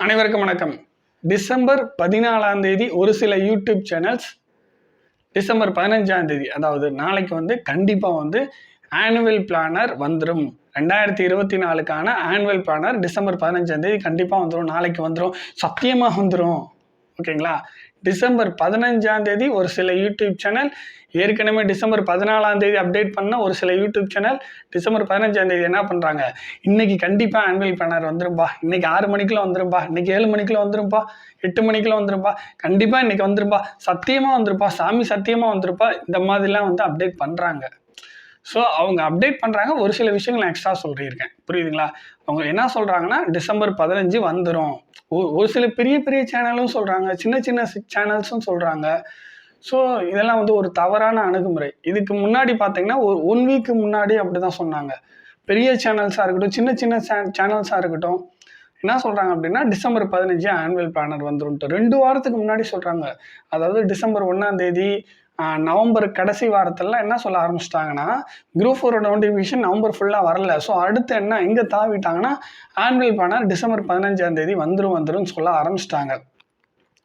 அனைவருக்கும் வணக்கம். டிசம்பர் பதினாலாம் தேதி ஒரு சில யூடியூப் சேனல்ஸ் டிசம்பர் பதினஞ்சாம் தேதி அதாவது நாளைக்கு வந்து கண்டிப்பாக வந்து ஆனுவல் பிளானர் வந்துடும் ரெண்டாயிரத்தி இருபத்தி நாலுக்கான ஆனுவல் பிளானர் டிசம்பர் பதினஞ்சாம் தேதி கண்டிப்பாக வந்துடும் நாளைக்கு வந்துடும் சத்தியமாக வந்துடும் ஓகேங்களா? டிசம்பர் பதினஞ்சாம் தேதி ஒரு சில யூடியூப் சேனல் ஏற்கனவே டிசம்பர் பதினாலாம் தேதி அப்டேட் பண்ண ஒரு சில யூடியூப் சேனல் டிசம்பர் பதினஞ்சாம் தேதி என்ன பண்ணுறாங்க இன்னைக்கு கண்டிப்பாக ஆனுவல் பிளானர் வந்துரும்பா. இன்னைக்கு ஆறு மணிக்குள்ள வந்துரும்பா. இன்னைக்கு ஏழு மணிக்குள்ள வந்துரும்பா. எட்டு மணிக்குள்ள வந்துருப்பா கண்டிப்பாக இன்னைக்கு வந்துருப்பா சத்தியமாக வந்துருப்பா. சாமி சத்தியமாக வந்துருப்பா. இந்த மாதிரிலாம் வந்து அப்டேட் பண்ணுறாங்க ஸோ அவங்க அப்டேட் பண்ணுறாங்க ஒரு சில விஷயங்கள் நான் எக்ஸ்ட்ரா சொல்லியிருக்கேன். புரியுதுங்களா? அவங்க என்ன சொல்கிறாங்கன்னா டிசம்பர் பதினஞ்சு வந்துடும் ஒரு சில பெரிய பெரிய சேனலும் சொல்கிறாங்க சின்ன சின்ன சேனல்ஸும் சொல்கிறாங்க ஸோ இதெல்லாம் வந்து ஒரு தவறான அணுகுமுறை. இதுக்கு முன்னாடி பார்த்தீங்கன்னா ஒரு ஒன் வீக்கு முன்னாடி அப்படி தான் சொன்னாங்க. பெரிய சேனல்ஸாக இருக்கட்டும் சின்ன சின்ன சேனல்ஸாக இருக்கட்டும். என்ன சொல்கிறாங்க அப்படின்னா டிசம்பர் பதினஞ்சு ஆனுவல் பிளானர் வந்துருன்ட்டு ரெண்டு வாரத்துக்கு முன்னாடி சொல்கிறாங்க அதாவது டிசம்பர் ஒன்றாம் தேதி நவம்பர் கடைசி வாரத்திலலாம் என்ன சொல்ல ஆரம்பிச்சிட்டாங்கன்னா குரூப் ஃபோரோட நோட்டிஃபிகேஷன் நவம்பர் ஃபுல்லாக வரல. ஸோ அடுத்து என்ன எங்கே தாவிட்டாங்கன்னா ஆன்வல் பேனர் டிசம்பர் பதினஞ்சாம் தேதி வந்துடும் வந்துடும் சொல்ல ஆரம்பிச்சிட்டாங்க.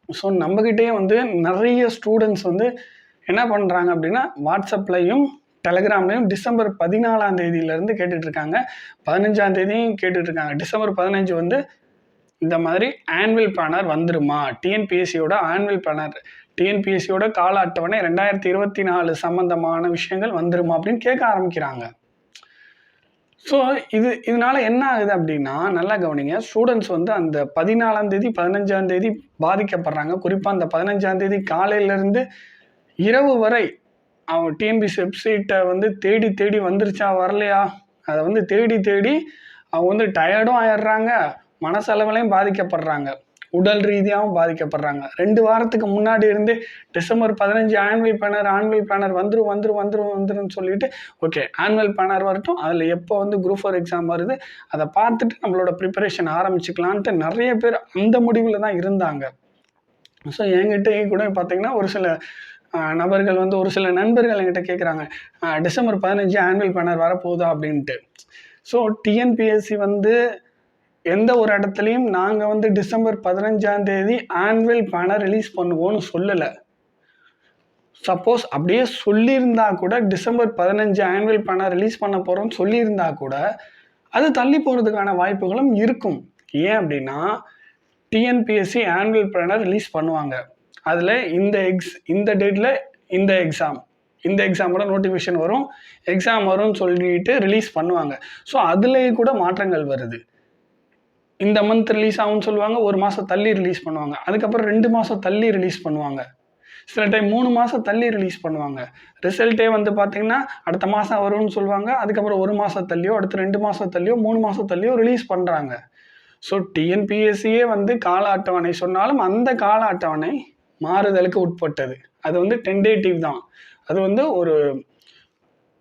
ஸோ நம்மக்கிட்டேயே வந்து நிறைய ஸ்டூடெண்ட்ஸ் வந்து என்ன பண்ணுறாங்க அப்படின்னா வாட்ஸ்அப்லையும் டெலகிராம்லையும் டிசம்பர் பதினாலாம் தேதியிலேருந்து கேட்டுட்ருக்காங்க. பதினஞ்சாம் தேதியும் கேட்டுட்ருக்காங்க. டிசம்பர் பதினஞ்சு வந்து இந்த மாதிரி ஆன்வல் பிளானர் வந்துருமா? டிஎன்பிஎஸ்சியோட ஆனுவல் பிளானர் டிஎன்பிஎஸ்சியோட கால அட்டவணை ரெண்டாயிரத்தி இருபத்தி நாலு சம்மந்தமான விஷயங்கள் வந்துருமா அப்படின்னு கேட்க ஆரம்பிக்கிறாங்க. ஸோ இது இதனால என்ன ஆகுது அப்படின்னா நல்லா கவனிங்க. ஸ்டூடெண்ட்ஸ் வந்து அந்த பதினாலாம் தேதி பதினஞ்சாம் தேதி பாதிக்கப்படுறாங்க. குறிப்பாக அந்த பதினஞ்சாம் தேதி காலையிலேருந்து இரவு வரை அவங்க டிஎன்பிசி வெப்சைட்டை வந்து தேடி தேடி வந்துருச்சா வரலையா? அதை வந்து தேடி தேடி அவங்க வந்து டயர்டும் ஆயிடுறாங்க. மனசளவுலையும் பாதிக்கப்படுறாங்க. உடல் ரீதியாகவும் பாதிக்கப்படுறாங்க. ரெண்டு வாரத்துக்கு முன்னாடி இருந்தே டிசம்பர் பதினஞ்சு ஆனுவல் பேனர் ஆனுவல் பேனர் வந்துடும் வந்துடும் வந்துடும் வந்துடும் சொல்லிட்டு ஓகே ஆனுவல் பேனர் வரட்டும். அதில் எப்போ வந்து குரூப் ஃபோர் எக்ஸாம் வருது அதை பார்த்துட்டு நம்மளோட ப்ரிப்பரேஷன் ஆரம்பிச்சுக்கலான்ட்டு நிறைய பேர் அந்த முடிவில் தான் இருந்தாங்க. ஸோ என்கிட்ட கூட பார்த்தீங்கன்னா ஒரு சில நபர்கள் வந்து ஒரு சில நண்பர்கள் என்கிட்ட கேட்குறாங்க டிசம்பர் பதினஞ்சு ஆனுவல் பேனர் வரப்போகுதா அப்படின்ட்டு. ஸோ டிஎன்பிஎஸ்சி வந்து எந்த ஒரு இடத்துலையும் நாங்கள் வந்து டிசம்பர் பதினஞ்சாம் தேதி ஆனுவல் பணம் ரிலீஸ் பண்ணுவோம்னு சொல்லலை. சப்போஸ் அப்படியே சொல்லியிருந்தா கூட டிசம்பர் பதினஞ்சு ஆனுவல் பணம் ரிலீஸ் பண்ண போகிறோம்னு சொல்லியிருந்தா கூட அது தள்ளி போகிறதுக்கான வாய்ப்புகளும் இருக்கும். ஏன் அப்படின்னா டிஎன்பிஎஸ்சி ஆனுவல் பிளானர் ரிலீஸ் பண்ணுவாங்க. அதில் இந்த எக்ஸ் இந்த டேட்டில் இந்த எக்ஸாம் இந்த எக்ஸாமோட நோட்டிஃபிகேஷன் வரும். எக்ஸாம் வரும்னு சொல்லிட்டு ரிலீஸ் பண்ணுவாங்க. ஸோ அதுலேயே கூட மாற்றங்கள் வருது. இந்த மந்த் ரிலீஸ் ஆகும்னு சொல்லுவாங்க ஒரு மாதம் தள்ளி ரிலீஸ் பண்ணுவாங்க. அதுக்கப்புறம் ரெண்டு மாதம் தள்ளி ரிலீஸ் பண்ணுவாங்க. சில டைம் மூணு மாதம் தள்ளி ரிலீஸ் பண்ணுவாங்க. ரிசல்ட்டே வந்து பார்த்தீங்கன்னா அடுத்த மாதம் வரும்னு சொல்லுவாங்க அதுக்கப்புறம் ஒரு மாதம் தள்ளியோ அடுத்து ரெண்டு மாதம் தள்ளியோ மூணு மாதம் தள்ளியோ ரிலீஸ் பண்ணுறாங்க ஸோ டிஎன்பிஎஸ்சியே வந்து கால அட்டவணை சொன்னாலும் அந்த கால அட்டவணை மாறுதலுக்கு உட்பட்டது. அது வந்து டென்டேட்டிவ் தான். அது வந்து ஒரு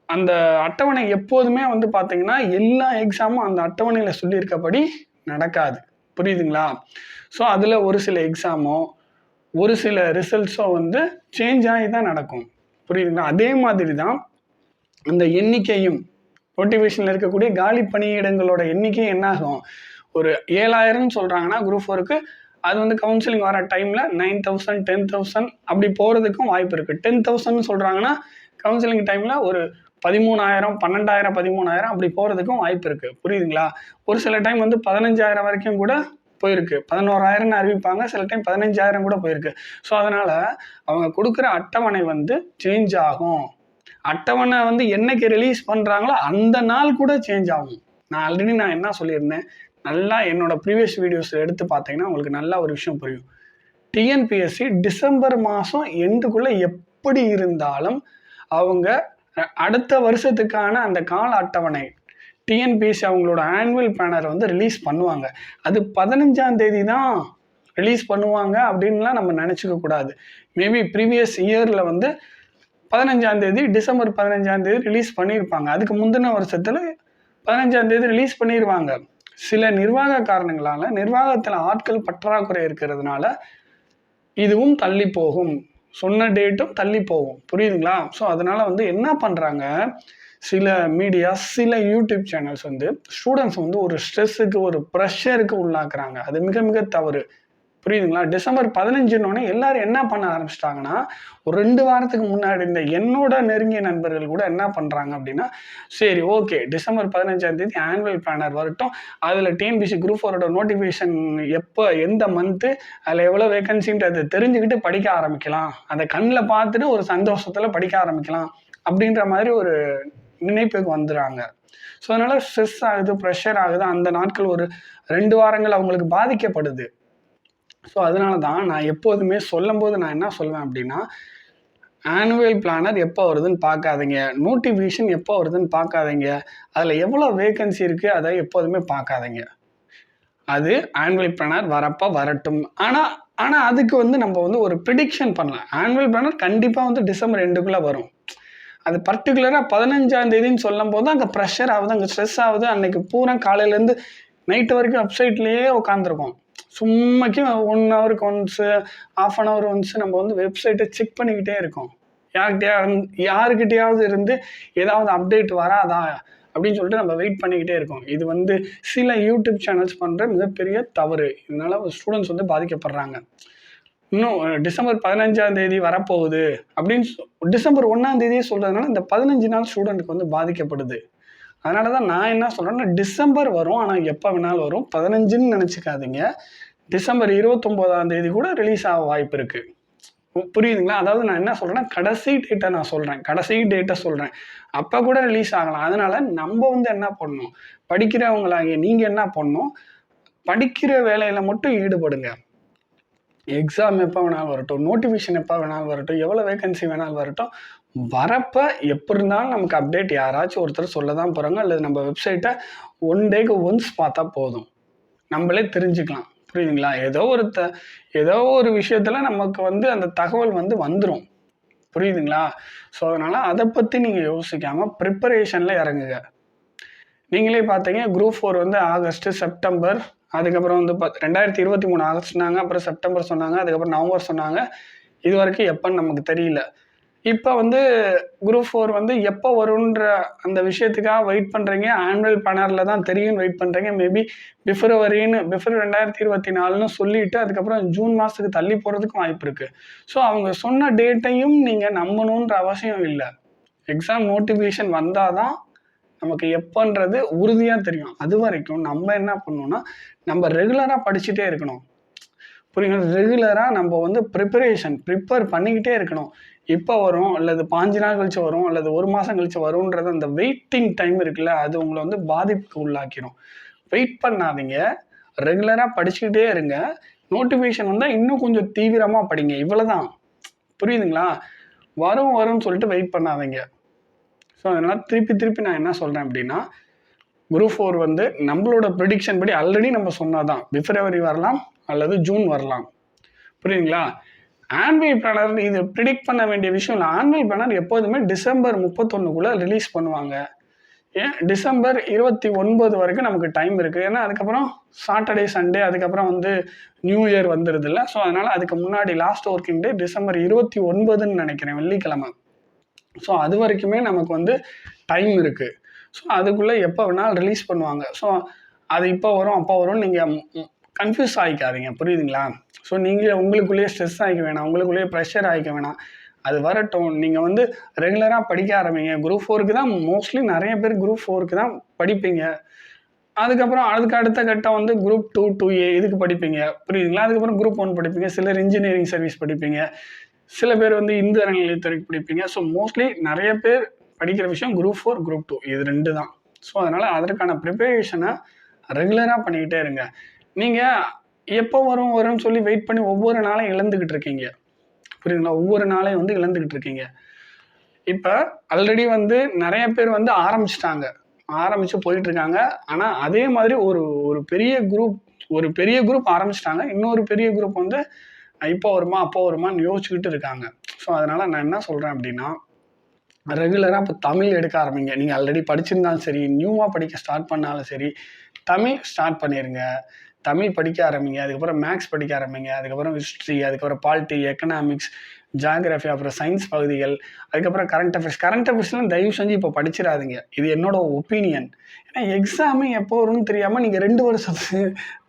அந்த அட்டவணை எப்போதுமே வந்து பார்த்தீங்கன்னா எல்லா எக்ஸாமும் அந்த அட்டவணையில் சொல்லியிருக்கபடி நடக்காது. புரியுதுங்களா? ஸோ அதில் ஒரு சில எக்ஸாமோ ஒரு சில ரிசல்ட்ஸோ வந்து சேஞ்ச் ஆகி தான் நடக்கும். புரியுதுங்களா? அதே மாதிரி தான் அந்த எண்ணிக்கையும் மோட்டிவேஷனில் இருக்கக்கூடிய காலி பணியிடங்களோட எண்ணிக்கையும் என்னாகும்? ஒரு ஏழாயிரம்னு சொல்கிறாங்கன்னா குரூப் ஃபோருக்கு அது வந்து கவுன்சிலிங் வர டைமில் நைன் தௌசண்ட் டென் தௌசண்ட் அப்படி போகிறதுக்கும் வாய்ப்பு இருக்குது டென் தௌசண்ட்னு சொல்கிறாங்கன்னா கவுன்சிலிங் டைமில் ஒரு பதிமூணாயிரம் பன்னெண்டாயிரம் பதிமூணாயிரம் அப்படி போகிறதுக்கும் வாய்ப்பு இருக்குது புரியுதுங்களா? ஒரு சில டைம் வந்து பதினஞ்சாயிரம் வரைக்கும் கூட போயிருக்கு. பதினோராயிரம்னு அறிவிப்பாங்க. சில டைம் பதினஞ்சாயிரம் கூட போயிருக்கு. ஸோ அதனால் அவங்க கொடுக்குற அட்டவணை வந்து சேஞ்ச் ஆகும். அட்டவணை வந்து என்னைக்கு ரிலீஸ் பண்ணுறாங்களோ அந்த நாள் கூட சேஞ்ச் ஆகும். நான் ஆல்ரெடி நான் என்ன சொல்லியிருந்தேன்? நல்லா என்னோட ப்ரீவியஸ் வீடியோஸ் எடுத்து பார்த்தீங்கன்னா உங்களுக்கு நல்லா ஒரு விஷயம் புரியும். டிஎன்பிஎஸ்சி டிசம்பர் மாதம் எண்டுக்குள்ளே எப்படி இருந்தாலும் அவங்க அடுத்த வருஷத்துக்கான அந்த கால அட்டவணை. டிஎன்பிஎஸ்சி அவங்களோட ஆனுவல் பேனரை வந்து ரிலீஸ் பண்ணுவாங்க. அது பதினஞ்சாம் தேதி தான் ரிலீஸ் பண்ணுவாங்க அப்படின்லாம் நம்ம நினச்சிக்க கூடாது. மேபி ப்ரீவியஸ் இயரில் வந்து பதினஞ்சாம் தேதி டிசம்பர் பதினஞ்சாம் தேதி ரிலீஸ் பண்ணியிருப்பாங்க. அதுக்கு முந்தின வருஷத்தில் பதினஞ்சாம் தேதி ரிலீஸ் பண்ணிடுவாங்க சில நிர்வாக காரணங்களால் நிர்வாகத்தில் ஆட்கள் பற்றாக்குறை இருக்கிறதுனால இதுவும் தள்ளி போகும். சொன்ன டேட்டும் தள்ளி போகும். புரியுதுங்களா? ஸோ அதனால் வந்து என்ன பண்ணுறாங்க சில மீடியா சில யூடியூப் சேனல்ஸ் வந்து ஸ்டூடெண்ட்ஸ் வந்து ஒரு ஸ்ட்ரெஸ்ஸுக்கு ஒரு ப்ரெஷருக்கு உள்ளாக்குறாங்க. அது மிக மிக தவறு. புரியுதுங்களா? டிசம்பர் பதினஞ்சுன்னொன்னே எல்லாரும் என்ன பண்ண ஆரம்பிச்சிட்டாங்கன்னா ஒரு ரெண்டு வாரத்துக்கு முன்னாடி இந்த என்னோட நெருங்கிய நண்பர்கள் கூட என்ன பண்ணுறாங்க அப்படின்னா சரி ஓகே டிசம்பர் பதினஞ்சாம் தேதி ஆனுவல் பிளானர் வரட்டும். அதில் டிஎன்பிசி குரூப் ஃபோரோட நோட்டிஃபிகேஷன் எப்போ எந்த மந்த்து அதில் எவ்வளோ வேகன்சின்ட்டு அதை தெரிஞ்சுக்கிட்டு படிக்க ஆரம்பிக்கலாம். அதை கண்ணில் பார்த்துட்டு ஒரு சந்தோஷத்தில் படிக்க ஆரம்பிக்கலாம். அப்படின்ற மாதிரி ஒரு நினைப்புக்கு வந்துடுறாங்க. ஸோ அதனால் ஸ்ட்ரெஸ் ஆகுது ப்ரெஷர் ஆகுது. அந்த நாட்கள் ஒரு ரெண்டு வாரங்கள் அவங்களுக்கு பாதிக்கப்படுது. ஸோ அதனால தான் நான் எப்போதுமே சொல்லும்போது நான் என்ன சொல்வேன் அப்படின்னா ஆனுவல் பிளானர் எப்போ வருதுன்னு பார்க்காதீங்க. நோட்டிஃபிகேஷன் எப்போ வருதுன்னு பார்க்காதீங்க. அதில் எவ்வளோ வேகன்சி இருக்குது அதை எப்போதுமே பார்க்காதீங்க. அது ஆனுவல் பிளானர் வரப்போ வரட்டும். ஆனால் ஆனால் அதுக்கு வந்து நம்ம வந்து ஒரு ப்ரிடிக்ஷன் பண்ணலாம். ஆனுவல் பிளானர் கண்டிப்பாக வந்து டிசம்பர் ரெண்டுக்குள்ளே வரும். அது பர்டிகுலராக பதினஞ்சாம் தேதின்னு சொல்லும் போது அங்கே ப்ரெஷர் ஆகுது அங்கே ஸ்ட்ரெஸ் ஆகுது. அன்னைக்கு பூரா காலையிலேருந்து நைட்டு வரைக்கும் வெப்சைட்லேயே உட்காந்துருக்கோம் சும்மாக்கி ஒன் ஹவருக்கு once half an hour once நம்ம வந்து வெப்சைட்டை செக் பண்ணிக்கிட்டே இருக்கோம். யார்கிட்டயா யாருக்கிட்டையாவது இருந்து ஏதாவது அப்டேட் வராதா அப்படின்னு சொல்லிட்டு நம்ம வெயிட் பண்ணிக்கிட்டே இருக்கோம். இது வந்து சில யூடியூப் சேனல்ஸ் பண்ணுற மிகப்பெரிய தவறு. இதனால் ஸ்டூடெண்ட்ஸ் வந்து பாதிக்கப்படுறாங்க. இன்னும் டிசம்பர் பதினஞ்சாம் தேதி வரப்போகுது அப்படின்னு டிசம்பர் ஒன்றாம் தேதியே சொல்கிறதுனால இந்த பதினஞ்சு நாள் ஸ்டூடெண்ட்டுக்கு வந்து பாதிக்கப்படுது. அதனால தான் நான் என்ன சொல்கிறேன்னா டிசம்பர் வரும் ஆனால் எப்போ வேணாலும் வரும். பதினஞ்சுன்னு நினச்சிக்காதீங்க. டிசம்பர் இருபத்தொம்போதாம் தேதி கூட ரிலீஸ் ஆக வாய்ப்பு இருக்குது புரியுதுங்களா? அதாவது நான் என்ன சொல்கிறேன்னா கடைசி டேட்டை நான் சொல்கிறேன் கடைசி டேட்டை சொல்கிறேன் அப்போ கூட ரிலீஸ் ஆகலாம். அதனால் நம்ம வந்து என்ன பண்ணணும்? படிக்கிறவங்களாகிய நீங்கள் என்ன பண்ணணும்? படிக்கிற வேலையில் மட்டும் ஈடுபடுங்க. எக்ஸாம் எப்போ வேணாலும் வரட்டும். நோட்டிஃபிகேஷன் எப்போ வேணாலும் வரட்டும். எவ்வளோ வேகன்சி வேணாலும் வரட்டும். வரப்போ எப்படி இருந்தாலும் நமக்கு அப்டேட் யாராச்சும் ஒருத்தர் சொல்ல தான் போகிறாங்க அல்லது நம்ம வெப்சைட்டை ஒன் டேக்கு ஒன்ஸ் பார்த்தா போதும். நம்மளே தெரிஞ்சுக்கலாம். புரியுதுங்களா? ஏதோ ஒரு த ஏதோ ஒரு விஷயத்தில் நமக்கு வந்து அந்த தகவல் வந்து வந்துடும் புரியுதுங்களா? ஸோ அதனால் அதை பற்றி நீங்கள் யோசிக்காமல் ப்ரிப்பரேஷனில் இறங்குங்க. நீங்களே பார்த்தீங்க குரூப் ஃபோர் வந்து ஆகஸ்ட்டு செப்டம்பர் அதுக்கப்புறம் வந்து ப ரெண்டாயிரத்தி இருபத்தி மூணு ஆகஸ்ட் சொன்னாங்க அப்புறம் செப்டம்பர் சொன்னாங்க அதுக்கப்புறம் நவம்பர் சொன்னாங்க. இது வரைக்கும் எப்போன்னு நமக்கு தெரியல. இப்போ வந்து குரூப் ஃபோர் வந்து எப்போ வரும்ன்ற அந்த விஷயத்துக்காக வெயிட் பண்ணுறீங்க ஆனுவல் பேனரில் தான் தெரியும்னு வெயிட் பண்ணுறீங்க மேபி பிப்ரவரின்னு பிப்ரவரி ரெண்டாயிரத்தி இருபத்தி நாலுன்னு சொல்லிட்டு அதுக்கப்புறம் ஜூன் மாதத்துக்கு தள்ளி போகிறதுக்கும் வாய்ப்பு இருக்குது ஸோ அவங்க சொன்ன டேட்டையும் நீங்கள் நம்பணுன்ற அவசியம் இல்லை. எக்ஸாம் நோட்டிஃபிகேஷன் வந்தால் தான் நமக்கு எப்போன்றது உறுதியாக தெரியும். அது வரைக்கும் நம்ம என்ன பண்ணணும்னா நம்ம ரெகுலராக படிச்சுட்டே இருக்கணும். புரியுங்களா ரெகுலராக நம்ம வந்து ப்ரிப்பரேஷன் ப்ரிப்பேர் பண்ணிக்கிட்டே இருக்கணும். இப்போ வரும் அல்லது பாஞ்சு நாள் கழிச்சு வரும் அல்லது ஒரு மாதம் கழிச்சு வரும்ன்றது அந்த வெயிட்டிங் டைம் இருக்குல்ல அது உங்களை வந்து பாதிப்புக்கு உள்ளாக்கிடும் வெயிட் பண்ணாதீங்க. ரெகுலராக படிச்சுக்கிட்டே இருங்க. நோட்டிஃபிகேஷன் வந்தால் இன்னும் கொஞ்சம் தீவிரமாக படிங்க. இவ்வளோதான் புரியுதுங்களா? வரும் வரும்னு சொல்லிட்டு வெயிட் பண்ணாதீங்க. ஸோ அதனால் திருப்பி திருப்பி நான் என்ன சொல்கிறேன் அப்படின்னா குரூப் ஃபோர் வந்து நம்மளோட ப்ரிடிக்ஷன் படி ஆல்ரெடி நம்ம சொன்னதான். பிப்ரவரி வரலாம் அல்லது ஜூன் வரலாம். புரியுதுங்களா? ஆனுவல் பிளானர் இது ப்ரிடிக்ட் பண்ண வேண்டிய விஷயம் இல்லை. ஆனுவல் பிளானர் எப்போதுமே டிசம்பர் முப்பத்தொன்னுக்குள்ளே ரிலீஸ் பண்ணுவாங்க. ஏன்? டிசம்பர் இருபத்தி ஒன்பது வரைக்கும் நமக்கு டைம் இருக்குது ஏன்னா அதுக்கப்புறம் சாட்டர்டே சண்டே அதுக்கப்புறம் வந்து நியூ இயர் வந்துடுது இல்லை. ஸோ அதனால் அதுக்கு முன்னாடி லாஸ்ட் ஒர்க்கிங் டே டிசம்பர் இருபத்தி ஒன்பதுன்னு நினைக்கிறேன் வெள்ளிக்கிழமை. ஸோ அது வரைக்குமே நமக்கு வந்து டைம் இருக்குது ஸோ அதுக்குள்ளே எப்போ வேணாலும் ரிலீஸ் பண்ணுவாங்க. ஸோ அது இப்போ வரும் அப்போ வரும் நீங்கள் கன்ஃபியூஸ் ஆகிக்காதீங்க புரியுதுங்களா? ஸோ நீங்கள் உங்களுக்குள்ளேயே ஸ்ட்ரெஸ் ஆகிக்க வேணாம். உங்களுக்குள்ளேயே ப்ரெஷர் ஆகிக்க வேணாம். அது வரட்டும். நீங்கள் வந்து ரெகுலராக படிக்க ஆரம்பிங்க. குரூப் ஃபோருக்கு தான் மோஸ்ட்லி நிறைய பேர் குரூப் ஃபோருக்கு தான் படிப்பீங்க. அதுக்கப்புறம் அதுக்கு அடுத்த கட்டம் வந்து குரூப் டூ டூ ஏ இதுக்கு படிப்பீங்க. புரியுதுங்களா? அதுக்கப்புறம் குரூப் ஒன் படிப்பீங்க. சிலர் இன்ஜினியரிங் சர்வீஸ் படிப்பீங்க. சில பேர் வந்து இந்து அறநிலையத்துறைக்கு படிப்பீங்க. ஸோ மோஸ்ட்லி நிறைய பேர் படிக்கிற விஷயம் குரூப் ஃபோர் குரூப் டூ இது ரெண்டு தான். ஸோ அதனால் அதற்கான ப்ரிப்பரேஷனை ரெகுலராக பண்ணிக்கிட்டே இருங்க. நீங்கள் எப்போ வரும் வரும்னு சொல்லி வெயிட் பண்ணி ஒவ்வொரு நாளையும் இழந்துக்கிட்டு இருக்கீங்க. புரியுதுங்களா? ஒவ்வொரு நாளையும் வந்து இழந்துக்கிட்டு இருக்கீங்க. இப்போ ஆல்ரெடி வந்து நிறைய பேர் வந்து ஆரம்பிச்சிட்டாங்க. ஆரம்பித்து போயிட்டுருக்காங்க ஆனால் அதே மாதிரி ஒரு ஒரு பெரிய குரூப் ஒரு பெரிய குரூப் ஆரம்பிச்சிட்டாங்க. இன்னொரு பெரிய குரூப் வந்து இப்போ வருமா அப்போ வருமான்னு யோசிச்சுக்கிட்டு இருக்காங்க. ஸோ அதனால் நான் என்ன சொல்கிறேன் அப்படின்னா ரெகுலராக இப்போ தமிழ் எடுக்க ஆரம்பிங்க. நீங்கள் ஆல்ரெடி படிச்சிருந்தாலும் சரி நியூவாக படிக்க ஸ்டார்ட் பண்ணாலும் சரி தமிழ் ஸ்டார்ட் பண்ணிடுங்க தமிழ் படிக்க ஆரம்பிங்க அதுக்கப்புறம் மேக்ஸ் படிக்க ஆரம்பிங்க அதுக்கப்புறம் ஹிஸ்ட்ரி அதுக்கப்புறம் பாலிட்டி எக்கனாமிக்ஸ் ஜாகிரஃபி அப்புறம் சயின்ஸ் பகுதிகள் அதுக்கப்புறம் கரண்ட் அஃபேர்ஸ் கரண்ட் அஃபேர்ஸ்லாம் தயவு செஞ்சு இப்போ படிச்சிடாதீங்க. இது என்னோட ஒப்பீனியன் ஏன்னா எக்ஸாமே எப்போ வரும்னு தெரியாமல் நீங்கள் ரெண்டு வருஷத்துக்கு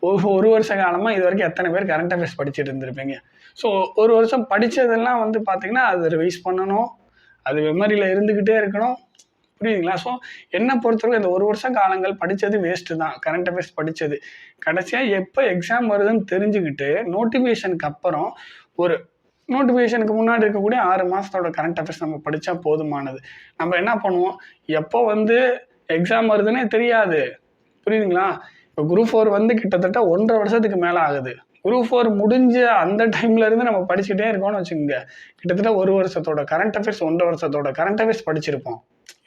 ஒரு ஒரு வருஷ காலமாக இது வரைக்கும் எத்தனை பேர் கரண்ட் அஃபேர்ஸ் படிச்சுட்டு இருந்திருப்பீங்க. ஸோ ஒரு வருஷம் படித்ததெல்லாம் வந்து பார்த்திங்கன்னா அது ரிவைஸ் பண்ணணும். அது மெமரியில் இருந்துக்கிட்டே இருக்கணும். புரியுதுங்களா? ஸோ என்னை பொறுத்தவரை இந்த ஒரு வருஷம் காலங்கள் படித்தது வேஸ்ட்டு தான். கரண்ட் அஃபேர்ஸ் படித்தது கடைசியாக எப்போ எக்ஸாம் வருதுன்னு தெரிஞ்சுக்கிட்டு நோட்டிஃபிகேஷனுக்கு அப்புறம் ஒரு நோட்டிஃபிகேஷனுக்கு முன்னாடி இருக்கக்கூடிய ஆறு மாதத்தோட கரண்ட் அஃபேர்ஸ் நம்ம படித்தா போதுமானது. நம்ம என்ன பண்ணுவோம்? எப்போ வந்து எக்ஸாம் வருதுன்னே தெரியாது. புரியுதுங்களா? இப்போ குரூப் ஃபோர் வந்து கிட்டத்தட்ட ஒன்றரை வருஷத்துக்கு மேலே ஆகுது. குரூப் ஃபோர் முடிஞ்ச அந்த டைம்லேருந்து நம்ம படிச்சுட்டே இருக்கோம்னு வச்சுக்கோங்க. கிட்டத்தட்ட ஒரு வருஷத்தோட கரண்ட் அஃபேர்ஸ் ஒன்றரை வருஷத்தோட கரண்ட் அஃபேர்ஸ் படிச்சிருப்போம்.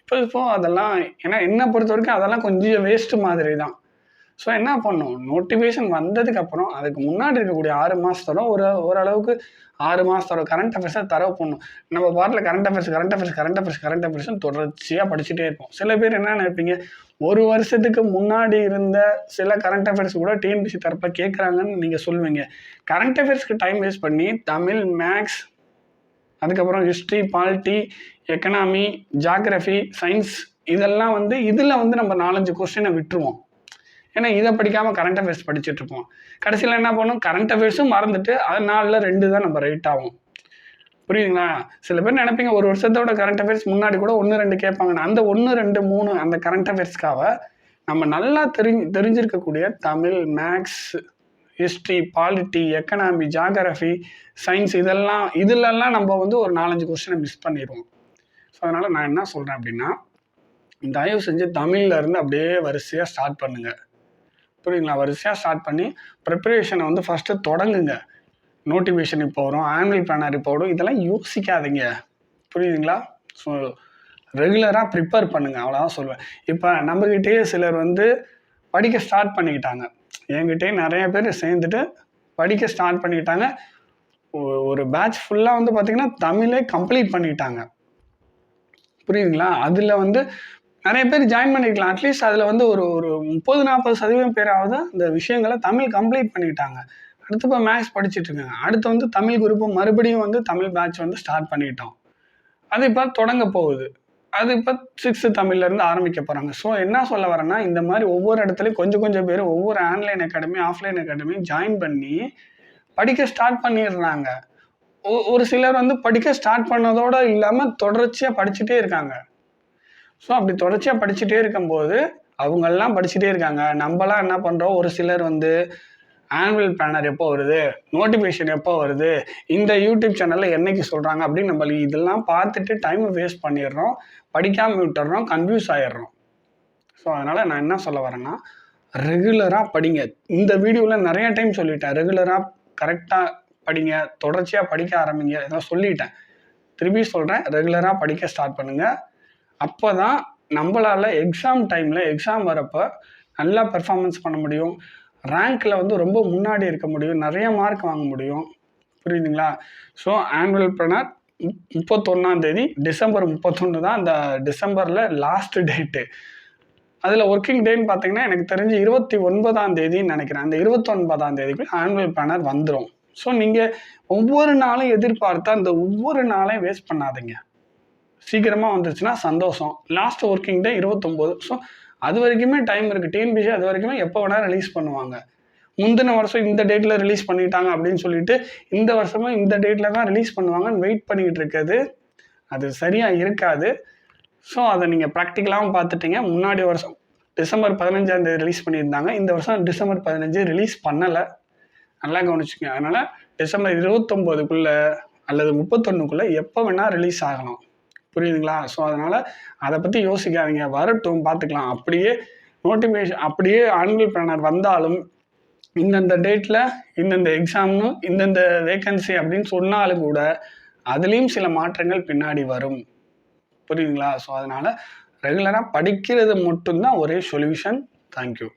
இப்போ இப்போ அதெல்லாம் ஏன்னா என்ன பொறுத்த வரைக்கும் அதெல்லாம் கொஞ்சம் வேஸ்ட் மாதிரி தான் ஸோ என்ன பண்ணும்? நோட்டிஃபிகேஷன் வந்ததுக்கப்புறம் அதுக்கு முன்னாடி இருக்கக்கூடிய ஆறு மாதத்தோட ஒரு ஓரளவுக்கு ஆறு மாதத்தோட கரண்ட் அஃபேர்ஸை தரவு பண்ணும் நம்ம பாட்டில் current affairs current affairs current affairs current அஃபேர்ஸ்னு தொடர்ச்சியாக படிச்சுட்டே இருப்போம். சில பேர் என்ன நினைப்பீங்க? ஒரு வருஷத்துக்கு முன்னாடி இருந்த சில கரண்ட் அஃபேர்ஸ் கூட டிஎன்பிசி தரப்ப கேட்குறாங்கன்னு நீங்கள் சொல்லுவீங்க. கரண்ட் அஃபேர்ஸ்க்கு டைம் வேஸ்ட் பண்ணி தமிழ் மேக்ஸ் அதுக்கப்புறம் history polity economy geography science இதெல்லாம் வந்து இதில் வந்து நம்ம நாலஞ்சு கொஸ்டினை விட்டுருவோம். ஏன்னா இதை படிக்காமல் கரண்ட் அஃபேர்ஸ் படிச்சுட்டு இருப்போம். கடைசியில் என்ன பண்ணும்? கரண்ட் அஃபேர்ஸும் மறந்துட்டு அது நாளில் ரெண்டு தான் நம்ம ரைட் ஆகும் புரியுதுங்களா? சில பேர் நினைப்பீங்க ஒரு வருஷத்தோட கரண்ட் அஃபேர்ஸ் முன்னாடி கூட ஒன்று ரெண்டு கேட்பாங்கன்னா அந்த ஒன்று ரெண்டு மூணு அந்த கரண்ட் அஃபேர்ஸ்க்காக நம்ம நல்லா தெரிஞ்சு தெரிஞ்சிருக்கக்கூடிய Tamil maths history polity economy geography science இதெல்லாம் இதிலெல்லாம் நம்ம வந்து ஒரு நாலஞ்சு கொஸ்டினை மிஸ் பண்ணிடுவோம் ஸோ அதனால் நான் என்ன சொல்கிறேன் அப்படின்னா தயவு செஞ்சு தமிழ்ல இருந்து அப்படியே வரிசையாக ஸ்டார்ட் பண்ணுங்கள் புரியுங்களா வரிசையாக ஸ்டார்ட் பண்ணி ப்ரிப்பரேஷனை வந்து ஃபஸ்ட்டு தொடங்குங்க. நோட்டிஃபிகேஷன் இப்போ வரும் ஆனுவல் பிளானர் இப்போ வரும் இதெல்லாம் யோசிக்காதீங்க. புரியுதுங்களா? ஸோ ரெகுலராக ப்ரிப்பேர் பண்ணுங்கள் அவ்வளோதான் சொல்லுவேன் இப்போ நம்மக்கிட்டேயே சிலர் வந்து படிக்க ஸ்டார்ட் பண்ணிக்கிட்டாங்க. என்கிட்டயே நிறைய பேர் சேர்ந்துட்டு படிக்க ஸ்டார்ட் பண்ணிக்கிட்டாங்க. ஒ- ஒரு பேட்ச் ஃபுல்லாக வந்து பார்த்திங்கன்னா தமிழே கம்ப்ளீட் பண்ணிட்டாங்க புரியுதுங்களா? அதில் வந்து நிறைய பேர் ஜாயின் பண்ணிக்கலாம் அட்லீஸ்ட் அதில் வந்து ஒரு ஒரு முப்பது நாற்பது சதவீதம் பேராவது அந்த விஷயங்களை தமிழ் கம்ப்ளீட் பண்ணிட்டாங்க அடுத்து இப்போ மேக்ஸ் படிச்சுட்டு இருக்காங்க. அடுத்து வந்து தமிழ் குரூப்பு மறுபடியும் வந்து தமிழ் பேட்ச் வந்து ஸ்டார்ட் பண்ணிட்டோம் அது இப்போ தொடங்க போகுது. அது இப்போ சிக்ஸ்த்து தமிழ்லேருந்து ஆரம்பிக்க போகிறாங்க ஸோ என்ன சொல்ல வரேன்னா இந்த மாதிரி ஒவ்வொரு இடத்துலையும் கொஞ்சம் கொஞ்சம் பேர் ஒவ்வொரு online academy offline academy join பண்ணி படிக்க ஸ்டார்ட் பண்ணிடுறாங்க. ஒ- ஒரு சிலர் வந்து படிக்க ஸ்டார்ட் பண்ணதோடு இல்லாமல் தொடர்ச்சியாக படிச்சுட்டே இருக்காங்க. ஸோ அப்படி தொடர்ச்சியாக படிச்சுட்டே இருக்கும்போது அவங்கெல்லாம் படிச்சுட்டே இருக்காங்க. நம்மலாம் என்ன பண்ணுறோம் ஒரு சிலர் வந்து ஆனுவல் பிளானர் எப்போ வருது? நோட்டிஃபிகேஷன் எப்போ வருது? இந்த யூடியூப் சேனலில் என்னைக்கு சொல்கிறாங்க அப்படின்னு நம்ம இதெல்லாம் பார்த்துட்டு டைம் வேஸ்ட் பண்ணிடுறோம் படிக்காமல் விட்டுறோம் கன்ஃபியூஸ் ஆயிடுறோம். ஸோ அதனால் நான் என்ன சொல்ல வரேன்னா ரெகுலராக படிங்க. இந்த வீடியோவில் நிறைய டைம் சொல்லிட்டேன். ரெகுலராக கரெக்டாக படிங்க. தொடர்ச்சியாக படிக்க ஆரம்பிங்க. இதான் சொல்லிட்டேன். திருப்பி சொல்கிறேன் ரெகுலராக படிக்க ஸ்டார்ட் பண்ணுங்கள் அப்போ தான் நம்மளால் எக்ஸாம் டைமில் எக்ஸாம் வரப்போ நல்லா பெர்ஃபார்மன்ஸ் பண்ண முடியும். ரேங்க்கில் வந்து ரொம்ப முன்னாடி இருக்க முடியும். நிறைய மார்க் வாங்க முடியும். புரியுதுங்களா? ஸோ ஆனுவல் ப்ளனர் முப்பத்தொன்னாம் தேதி டிசம்பர் முப்பத்தொன்று தான் அந்த டிசம்பரில் லாஸ்ட் டேட்டு அதில் ஒர்க்கிங் டேன்னு பார்த்தீங்கன்னா எனக்கு தெரிஞ்சு இருபத்தி ஒன்பதாம் தேதின்னு நினைக்கிறேன். அந்த இருபத்தொன்பதாம் தேதிக்குள்ள ஆனுவல் பிளானர் வந்துடும் ஸோ நீங்கள் ஒவ்வொரு நாளும் எதிர்பார்த்தா அந்த ஒவ்வொரு நாளையும் வேஸ்ட் பண்ணாதீங்க. சீக்கிரமாக வந்துச்சுன்னா சந்தோஷம். லாஸ்ட் ஒர்க்கிங் டே இருபத்தொம்போது. ஸோ அது வரைக்குமே டைம் இருக்குது டிஎன்பிசி அது வரைக்குமே எப்போ வேணால் ரிலீஸ் பண்ணுவாங்க. முந்தின வருஷம் இந்த டேட்டில் ரிலீஸ் பண்ணிட்டாங்க அப்படின்னு சொல்லிட்டு இந்த வருஷமும் இந்த டேட்டில் தான் ரிலீஸ் பண்ணுவாங்கன்னு வெயிட் பண்ணிக்கிட்டு இருக்கிறது அது சரியாக இருக்காது. ஸோ அதை நீங்கள் ப்ராக்டிக்கலாகவும் பார்த்துட்டீங்க. முன்னாடி வருஷம் டிசம்பர் பதினஞ்சாம் தேதி ரிலீஸ் பண்ணியிருந்தாங்க. இந்த வருஷம் டிசம்பர் பதினஞ்சு ரிலீஸ் பண்ணலை. நல்லா கவனிச்சுங்க அதனால் டிசம்பர் இருபத்தொம்போதுக்குள்ளே அல்லது முப்பத்தொன்னுக்குள்ளே எப்போ வேணால் ரிலீஸ் ஆகலாம். புரியுதுங்களா? ஸோ அதனால் அதை பற்றி யோசிக்காதீங்க. வரட்டும் பார்த்துக்கலாம் அப்படியே நோட்டிஃபிகேஷன் அப்படியே ஆன்வல் பிளானர் வந்தாலும் இந்தந்த டேட்டில் இந்தந்த எக்ஸாம்னு இந்தந்த வேக்கன்சி அப்படின்னு சொன்னாலும் கூட அதுலேயும் சில மாற்றங்கள் பின்னாடி வரும். புரியுதுங்களா? ஸோ அதனால் ரெகுலராக படிக்கிறது மட்டும்தான் ஒரே சொல்யூஷன் தேங்க்யூ